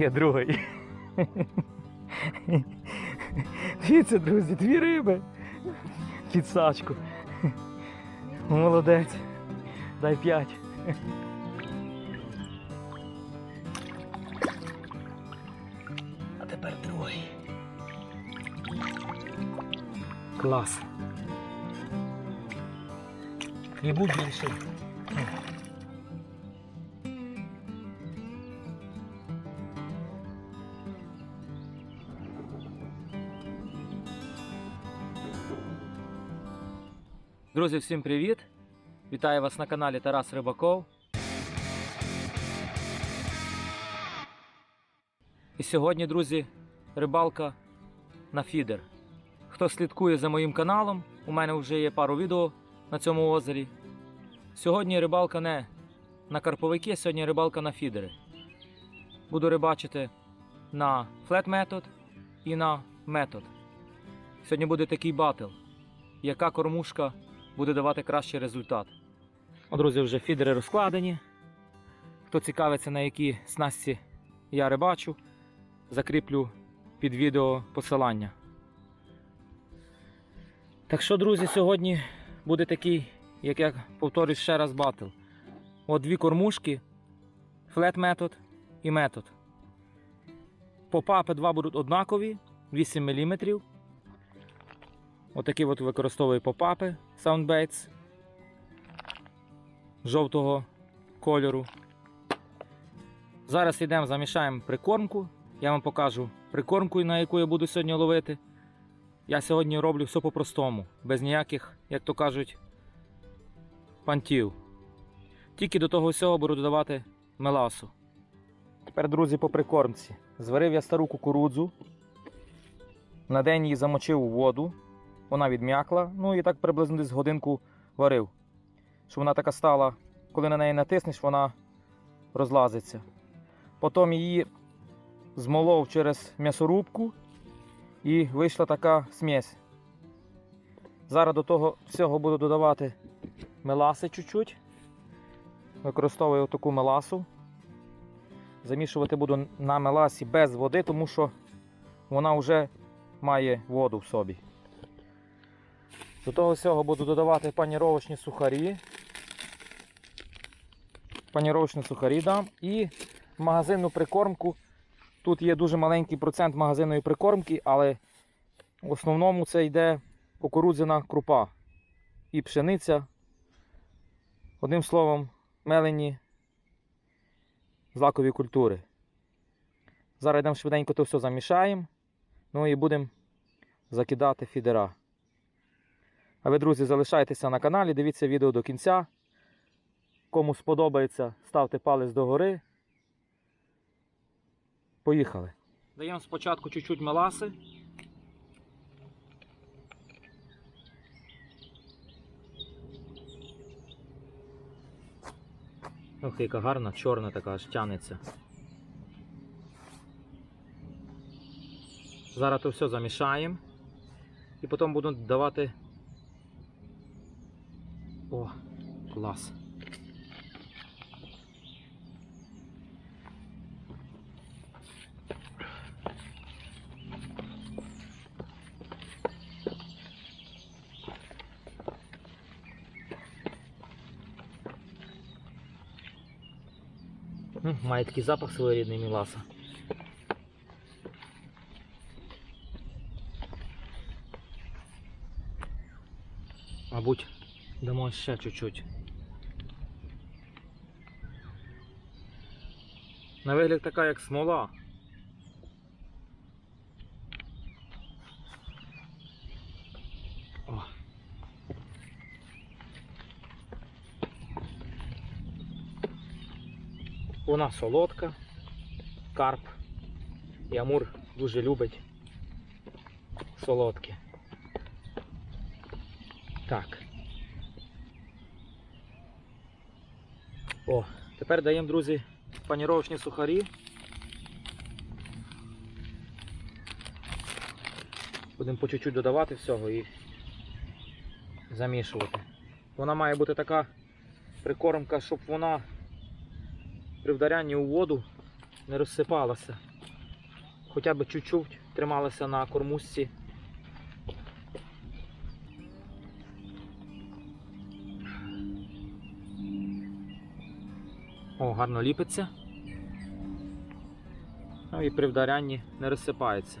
Є другий. Дивіться, друзі, дві риби. Під. Молодець. Дай п'ять. А тепер другий. Клас. І будь більший. Друзі, всім привіт! Вітаю вас на каналі Тарас Рибаков. І сьогодні, друзі, рибалка на фідер. Хто слідкує за моїм каналом, у мене вже є пару відео на цьому озері. Сьогодні рибалка не на карповики, сьогодні рибалка на фідери. Буду рибачити на флет метод і на метод. Сьогодні буде такий батл. Яка кормушка буде давати кращий результат. О, друзі, вже фідери розкладені. Хто цікавиться, на які снасті я рибачу, закріплю під відео посилання. Так що, друзі, сьогодні буде такий, як я повторюсь ще раз, батл. От дві кормушки, флет метод і метод. Попапи два будуть однакові, 8 мм. Отакі от використовую попапи Soundbaits жовтого кольору. Зараз йдемо, замішаємо прикормку. Я вам покажу прикормку, на яку я буду сьогодні ловити. Я сьогодні роблю все по-простому, без ніяких, як то кажуть, пантів. Тільки до того всього буду додавати меласу. Тепер, друзі, по прикормці. Зварив я стару кукурудзу. На день її замочив у воду вона відм'якла, ну і так приблизно десь годинку варив. Щоб вона така стала, коли на неї натиснеш, вона розлазиться. Потім її змолов через м'ясорубку і вийшла така смесь. Зараз до того всього буду додавати меласи чуть-чуть. Використовую таку меласу. Замішувати буду на меласі без води, тому що вона вже має воду в собі. До того всього буду додавати паніровочні сухарі. Паніровочні сухарі дам і магазинну прикормку. Тут є дуже маленький процент магазинної прикормки, але в основному це йде кукурудзяна крупа і пшениця. Одним словом, мелені злакові культури. Зараз йдемо швиденько то все замішаємо. Ну і будемо закидати фідера. А ви, друзі, залишайтеся на каналі, дивіться відео до кінця. Кому сподобається, ставте палець догори. Поїхали. Даємо спочатку чуть-чуть меласи. Ох, яка гарна, чорна така аж тянеться. Зараз то все замішаємо і потім буду давати клас. М, Має такий запах своєрідний міласа. Мабуть, Дамо ще чуть-чуть. На вигляд така як смола. О. Вона солодка, карп і амур дуже любить солодке. Так. О, тепер даємо, друзі, паніровочні сухарі. Будемо по чуть-чуть додавати всього і замішувати. Вона має бути така прикормка, щоб вона при вдарянні у воду не розсипалася. хоча б чуть-чуть трималися на кормушці. О, гарно ліпиться. Ну і при вдарянні не розсипається.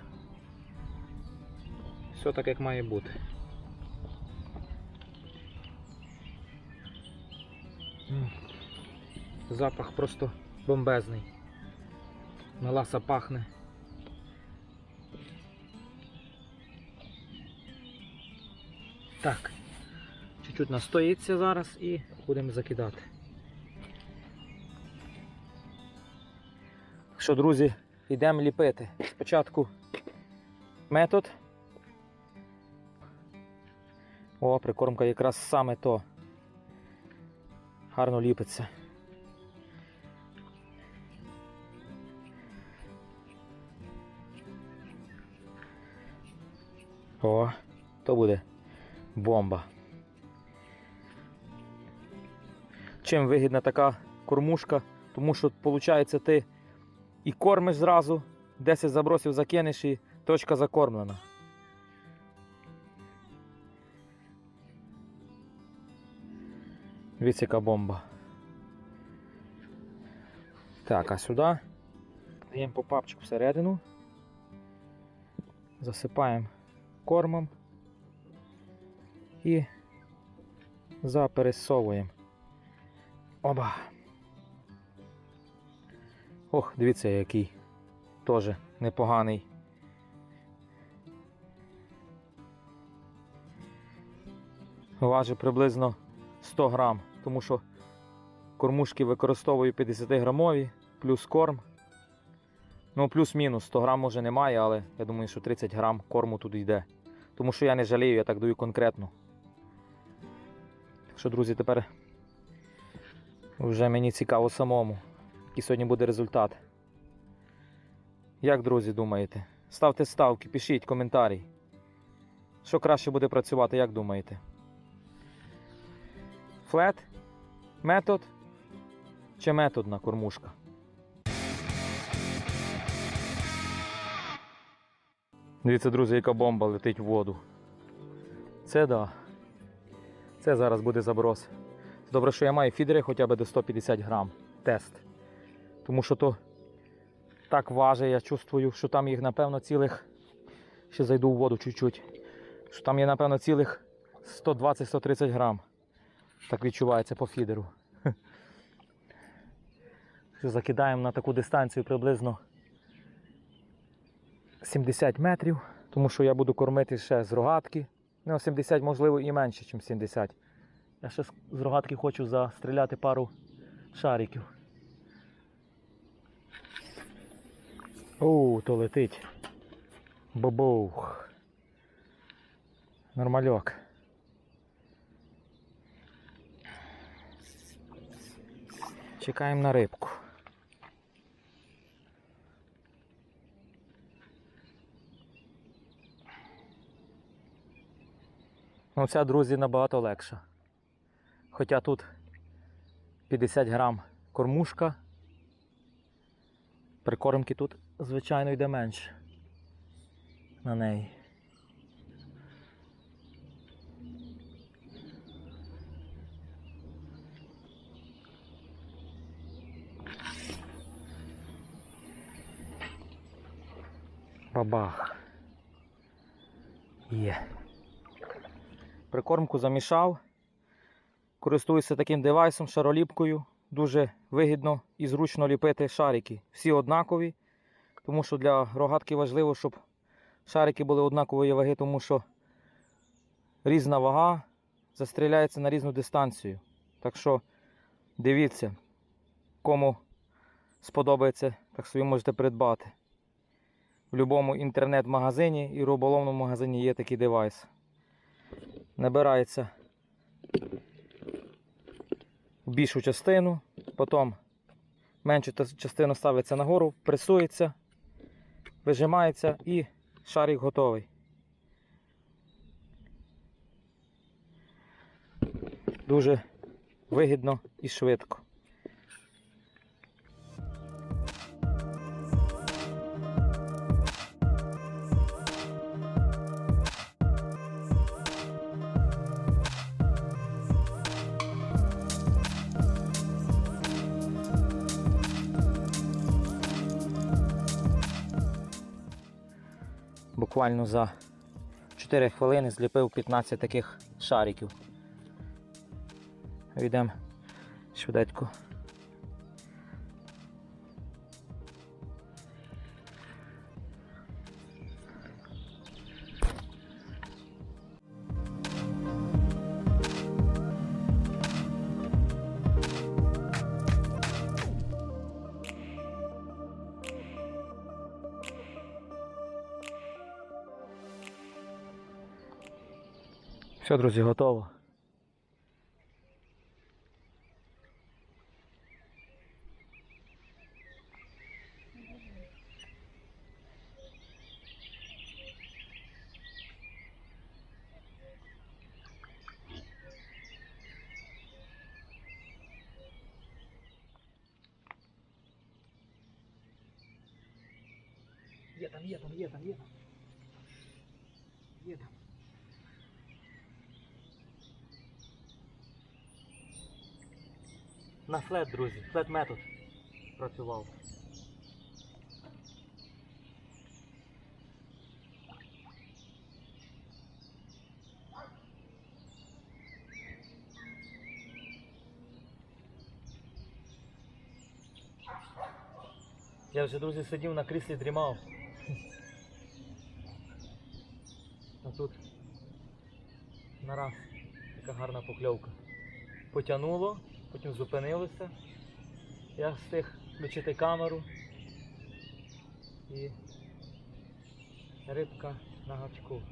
Все так, як має бути. Запах просто бомбезний. Меласа пахне. Так. Чуть-чуть настоїться зараз і будемо закидати. Що, друзі, йдемо ліпити. Спочатку метод. О, прикормка якраз саме то. Гарно ліпиться. О, то буде бомба. Чим вигідна така кормушка? Тому що, виходить, ти і кормиш зразу, 10 забросів закинеш і точка закормлена. Дивіться, бомба. Так, а сюди даємо по папчику всередину. Засипаємо кормом і запересовуємо. Оба. Ох, дивіться, який теж непоганий. Важить приблизно 100 грам, тому що кормушки використовую 50 грамові, плюс корм. Ну, плюс-мінус 100 грам може немає, але я думаю, що 30 грам корму туди йде. Тому що я не жалію, я так даю конкретно. Так що, друзі, тепер вже мені цікаво самому, який сьогодні буде результат. Як, друзі, думаєте? Ставте ставки, пишіть коментарі. Що краще буде працювати, як думаєте? Флет? Метод? Чи методна кормушка? Дивіться, друзі, яка бомба летить в воду. Це да. Це зараз буде заброс. Добре, що я маю фідери хоча б до 150 грам. Тест. Тому що то так важить, я чувствую, що там їх, напевно, цілих. Ще зайду в воду чуть-чуть. Що там є, напевно, цілих 120-130 грам. Так відчувається по фідеру. Закидаємо на таку дистанцію приблизно 70 метрів, тому що я буду кормити ще з рогатки. Ну, 70, можливо, і менше, ніж 70. Я ще з рогатки хочу застріляти пару шариків. Оу, то летить. Бобух. Нормальок. Чекаємо на рибку. Ну, ця, друзі, набагато легша. Хоча тут 50 грам кормушка. Прикормки тут, звичайно, йде менше на неї. Бабах. Є. Прикормку замішав. Користуюся таким девайсом, шароліпкою. Дуже вигідно і зручно ліпити шарики. Всі однакові, тому що для рогатки важливо, щоб шарики були однакової ваги, тому що різна вага застріляється на різну дистанцію. Так що дивіться, кому сподобається, так собі можете придбати. В будь-якому інтернет-магазині і риболовному магазині є такий девайс. Набирається в більшу частину, потім меншу частину ставиться нагору, пресується, вижимається і шарик готовий. Дуже вигідно і швидко. Буквально за 4 хвилини зліпив 15 таких шариків. Йдемо швиденько. Все, друзі, готово. Є там, є там, є там, є Флет, друзі, флет метод працював. Я вже, друзі, сидів на кріслі дрімав. А тут нараз така гарна покльовка. Потягнуло, потім зупинилося. Я встиг включити камеру і рибка на гачку.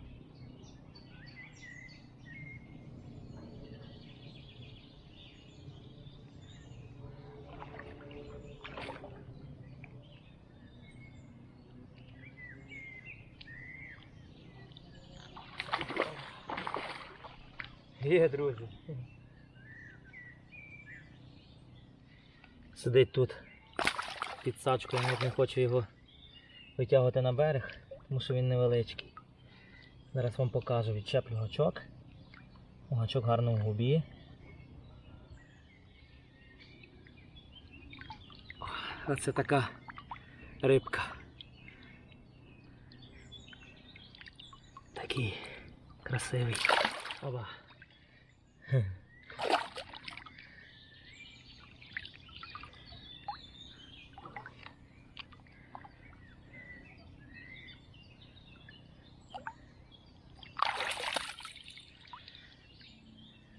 Є, друзі. Сидить тут під сачкою, навіть не хочу його витягувати на берег, тому що він невеличкий. Зараз вам покажу, відчеплю гачок. Гачок гарно в губі. Оце така рибка. Такий красивий. Оба.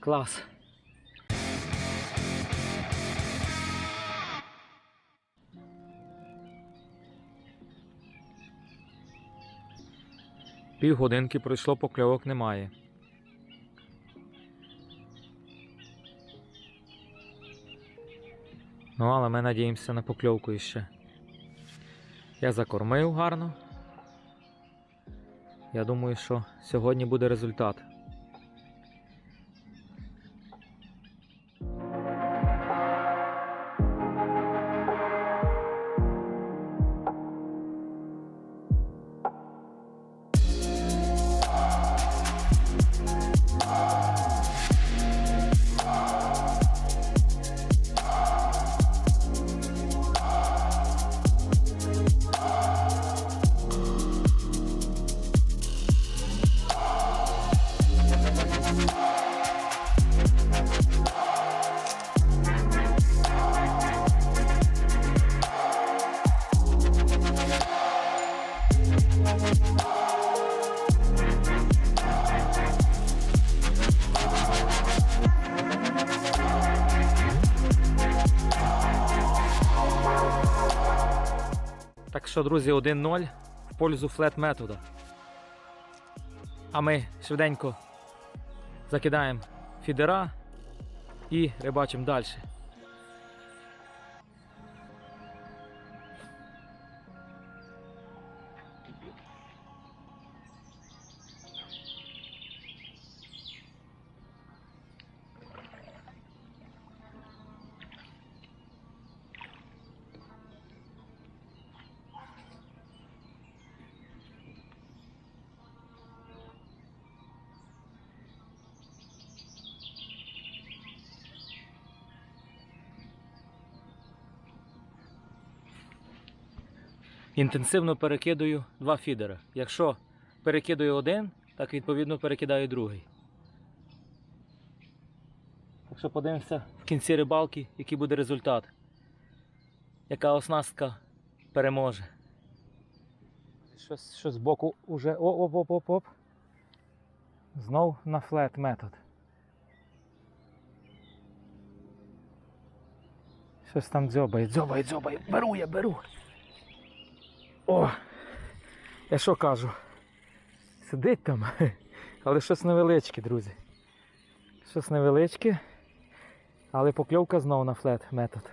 Клас. Півгодинки пройшло, покльовок немає. Ну, але ми надіємося на покльовку іще. Я закормив гарно. Я думаю, що сьогодні буде результат. Так що, друзі, 1-0 в пользу флет метода. А ми швиденько закидаємо фідера і рибачимо далі. Інтенсивно перекидую два фідери. Якщо перекидую один, так відповідно перекидаю другий. Так що подивимося в кінці рибалки, який буде результат. Яка оснастка переможе. Щось, щось збоку уже. Оп-оп-оп-оп. Знов на флет метод. Щось там дзьобає, дзьобає, дзьобає. Беру я, беру. О! Я що кажу? Сидить там, але щось невеличке, друзі. Щось невеличке, але покльовка знову на флет метод.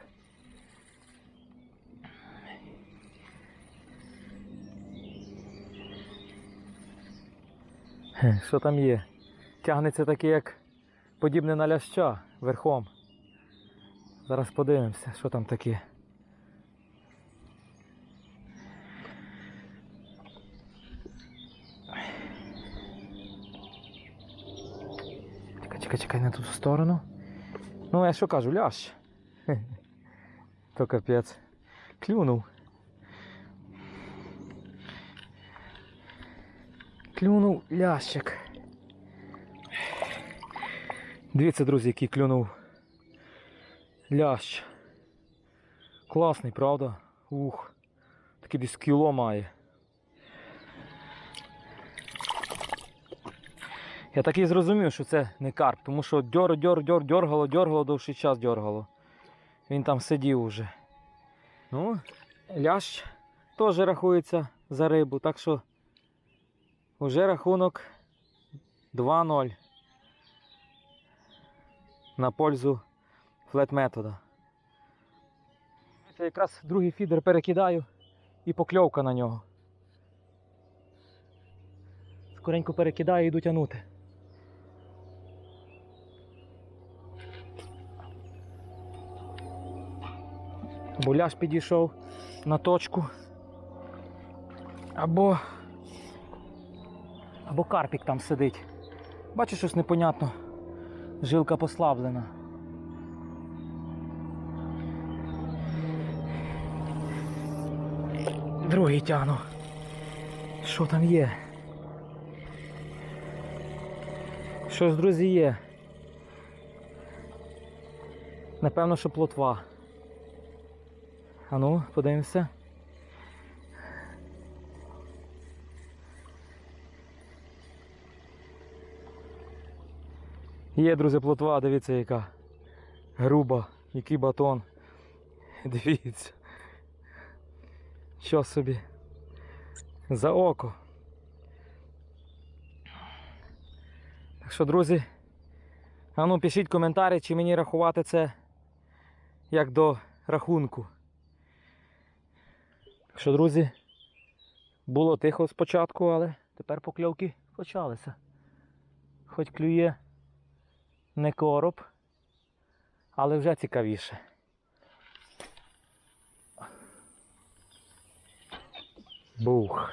Що там є? Тягнеться таке, як подібне на ляща верхом. Зараз подивимося, що там таке. Чекай, на ту сторону. Ну, я що кажу. Хе. То капець. Клюнув. Клюнув лящик. Дивіться, друзі, який клюнув лящ. Класний, правда? Ух. Такий десь кіло має. Я так і зрозумів, що це не карп, тому що дьор, дьор, дьор, дьоргало, дьоргало, довший час дьоргало. Він там сидів уже. Ну, лящ теж рахується за рибу, так що уже рахунок 2-0 на пользу флет метода. Це якраз другий фідер перекидаю і покльовка на нього. Скоренько перекидаю і йду тягнути. Буляш підійшов на точку. Або. Або карпік там сидить. Бачу щось непонятно. Жилка послаблена. Другий тяну. Що там є? Щось, друзі, є. Напевно, що плотва. А ну, подивимося. Є, друзі, плотва, дивіться яка. Груба, який батон. Дивіться. Що собі? За око. Так що, друзі, а ну пишіть коментарі, чи мені рахувати це як до рахунку. Так що, друзі, було тихо спочатку, але тепер покльовки почалися. Хоч клює не короб, але вже цікавіше. Бух.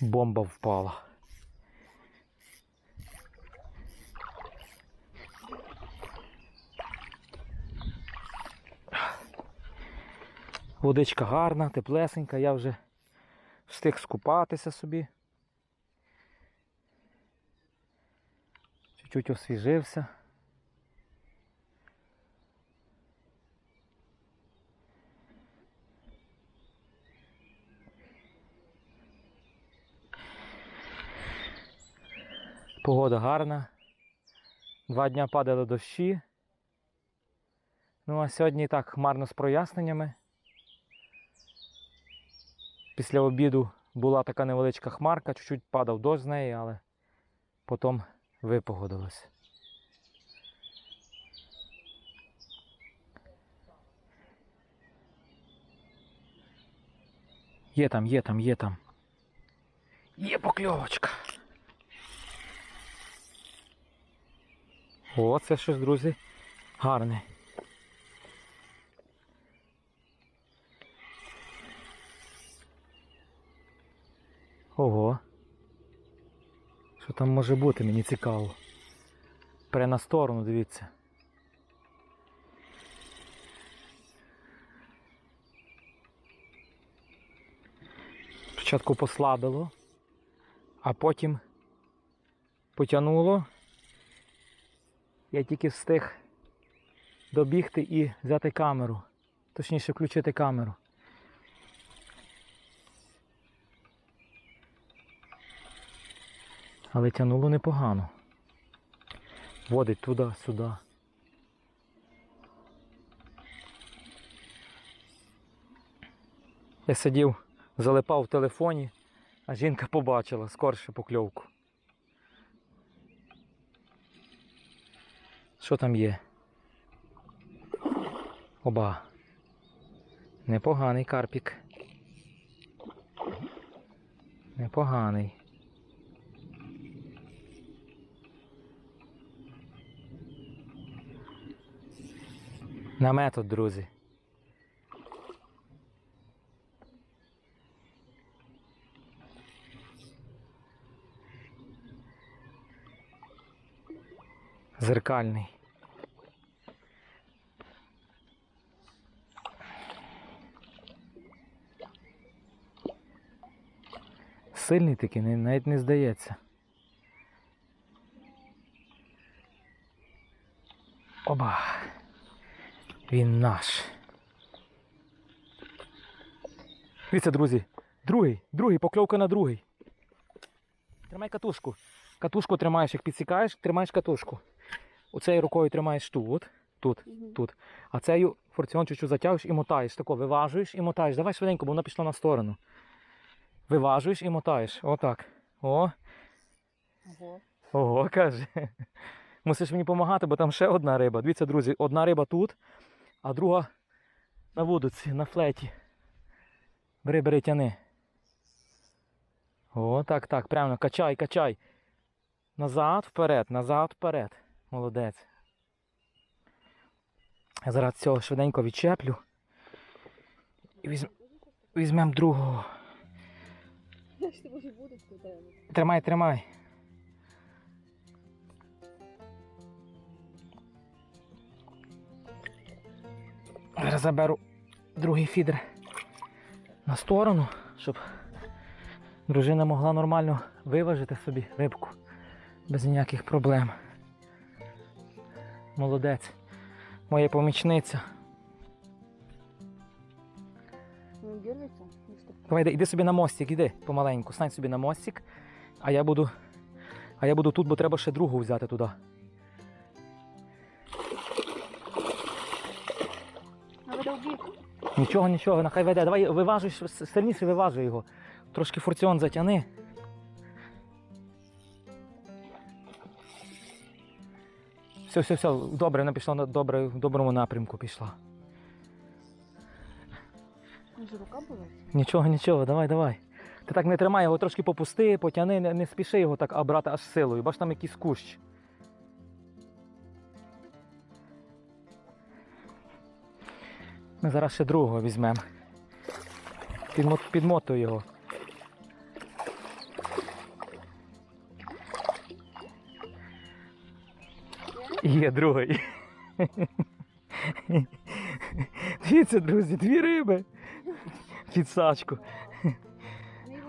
Бомба впала. Водичка гарна, теплесенька, я вже встиг скупатися собі. Чуть-чуть освіжився. Погода гарна. Два дня падали дощі. Ну а сьогодні так хмарно з проясненнями. Після обіду була така невеличка хмарка, чуть-чуть падав дощ з неї, але потім випогодилось. Є там, є там, є там. Є покльовочка. О, це щось, друзі, гарне. Ого. Що там може бути, мені цікаво. Пре на сторону, дивіться. Спочатку послабило, а потім потягнуло. Я тільки встиг добігти і взяти камеру. Точніше, включити камеру. Але тянуло непогано. Водить туди-сюди. Я сидів, залипав в телефоні, а жінка побачила скорше покльовку. Що там є? Оба. Непоганий карпік. Непоганий. На метод, друзі. Зеркальний. Сильний такий, навіть не здається. Оба. Він наш. Дивіться, друзі. Другий, другий, покльовка на другий. Тримай катушку. Катушку тримаєш, як підсікаєш, тримаєш катушку. Оцею рукою тримаєш тут, тут, тут. А цею форціон чуть-чуть затягуєш і мотаєш. Тако виважуєш і мотаєш. Давай швиденько, бо вона пішла на сторону. Виважуєш і мотаєш. Отак. О, Ого. ого, каже. Мусиш мені допомагати, бо там ще одна риба. Дивіться, друзі, одна риба тут, а друга на вудоці, на флеті. Бери, бери, тяни. О, так, так, прямо, качай, качай. Назад, вперед, назад, вперед. Молодець. Я зараз цього швиденько відчеплю. І візьм... візьмемо другого. Тримай, тримай. Зараз заберу другий фідер на сторону, щоб дружина могла нормально виважити собі рибку без ніяких проблем. Молодець. Моя помічниця. Давай, йди- йди собі на мостик, іди помаленьку, стань собі на мостик, а я буду. А я буду тут, бо треба ще другу взяти туди. Нічого, нічого, нехай веде. Давай виважуй, сильніше виважуй його. Трошки фурціон затяни. Все, все, все, добре, вона пішла на добре, в доброму напрямку пішла. Рука була? Нічого, нічого, давай, давай. Ти так не тримай його, трошки попусти, потяни, не, не спіши його так а брати аж силою, бач там якийсь кущ. Ми зараз ще другого візьмемо. Підмо, підмотуй його. Є другий. Дивіться, друзі, дві риби. Під сачку.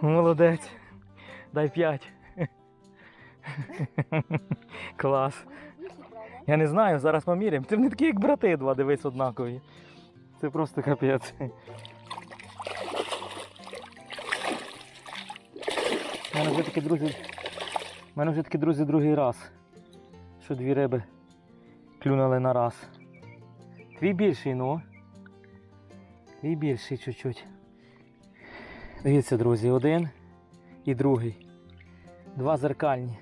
Молодець. Дай п'ять. Клас. Я не знаю, зараз поміряємо. Ти не такі, як брати два, дивись однакові. Це просто капець. У мене вже такі друзі. У мене вже такі друзі другий раз. Що дві риби клюнули на раз. Твій більший, ну. Твій більший чуть-чуть. Дивіться, друзі, один і другий. Два зеркальні.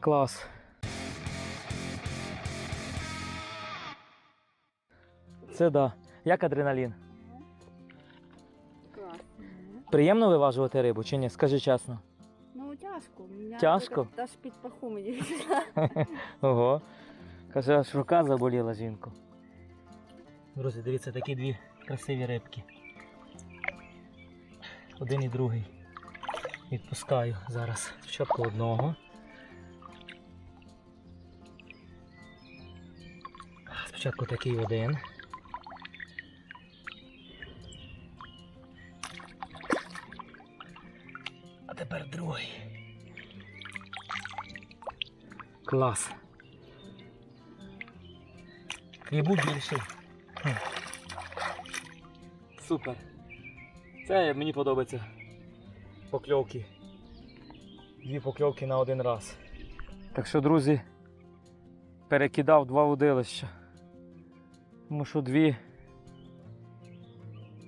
Клас. Це да. Як адреналін? Клас. Приємно виважувати рибу чи ні? Скажи чесно. Ну, тяжко. Мене Тяжко? Та ж під паху мені. Ого. Каже, аж рука заболіла жінку. Друзі, дивіться, такі дві красиві рибки. Один і другий. Відпускаю зараз спочатку одного. Спочатку такий один. Клас. І був більший. Супер. Це мені подобається. Покльовки. Дві покльовки на один раз. Так що, друзі, перекидав два удилища. Тому що дві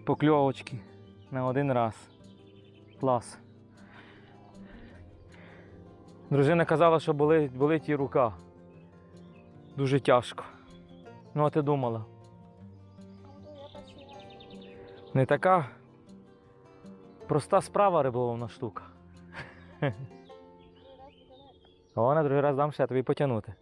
покльовочки на один раз. Клас. Дружина казала, що болить, болить її рука. Дуже тяжко. Ну, а ти думала? Не така проста справа риболовна штука. О, на другий раз дам ще тобі потягнути.